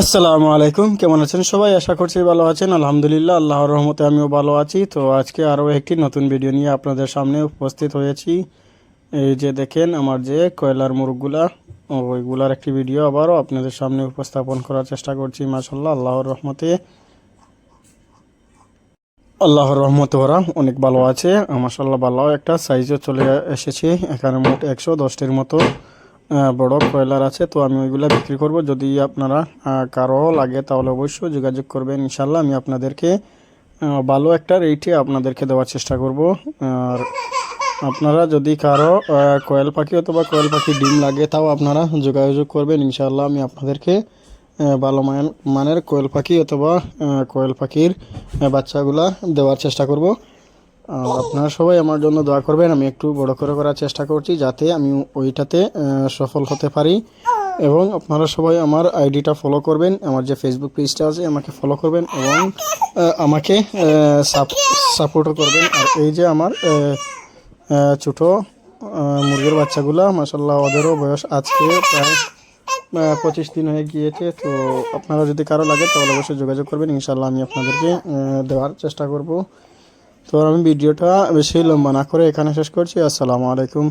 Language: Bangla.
আসসালামু আলাইকুম। কেমন আছেন সবাই? আশা করছি ভালো আছেন। আলহামদুলিল্লাহ, আল্লাহর রহমতে আমিও ভালো আছি। তো আজকে আরও একটি নতুন ভিডিও নিয়ে আপনাদের সামনে উপস্থিত হয়েছি। এই যে দেখেন আমার যে কয়লার মুরগগুলা, ওইগুলার একটি ভিডিও আবারও আপনাদের সামনে উপস্থাপন করার চেষ্টা করছি। মাসাল্লাহ আল্লাহর রহমতে। আল্লাহর রহমত ওরা অনেক ভালো আছে। মাসাল্লাহ ভালো একটা সাইজও চলে এসেছে। এখানে মোট একশো দশটির মতো বড় কয়লার আছে, তো আমি ওইগুলো বিক্রি করব। যদি আপনারা কারও লাগে, তাহলে অবশ্যই যোগাযোগ করবেন ইনশাল্লাহ আমি আপনাদেরকে ভালো একটা রেটে আপনাদেরকে দেওয়ার চেষ্টা করব। আর আপনারা যদি কারও কোয়েল পাখি অথবা কোয়েল পাখি ডিম লাগে, তাও আপনারা যোগাযোগ করবেন ইনশাল্লাহ আমি আপনাদেরকে ভালো মান, মানের কোয়েল পাখি অথবা কোয়েল পাখির বাচ্চাগুলা দেওয়ার চেষ্টা করব। আপনারা সবাই আমার জন্য দোয়া করবেন, আমি একটু বড় করে করার চেষ্টা করছি যাতে আমি ওইটাতে সফল হতে পারি। এবং আপনারা সবাই আমার আইডিটা ফলো করবেন, আমার যে ফেসবুক পেজটা আছে, আমাকে ফলো করবেন এবং আমাকে সাপোর্টও করবেন। আর এই যে আমার ছোটো মুরগির বাচ্চাগুলা মাসাল্লাহ ওদেরও বয়স আজকে প্রায় পঁচিশ দিন হয়ে গিয়েছে। তো আপনারা যদি কারও লাগে, তাহলে অবশ্যই যোগাযোগ করবেন। ইনশাল্লাহ আমি আপনাদেরকে দেওয়ার চেষ্টা করব। তো আমি ভিডিওটা বেশি লম্বা না করে এখানে শেষ করছি। আসসালামু আলাইকুম।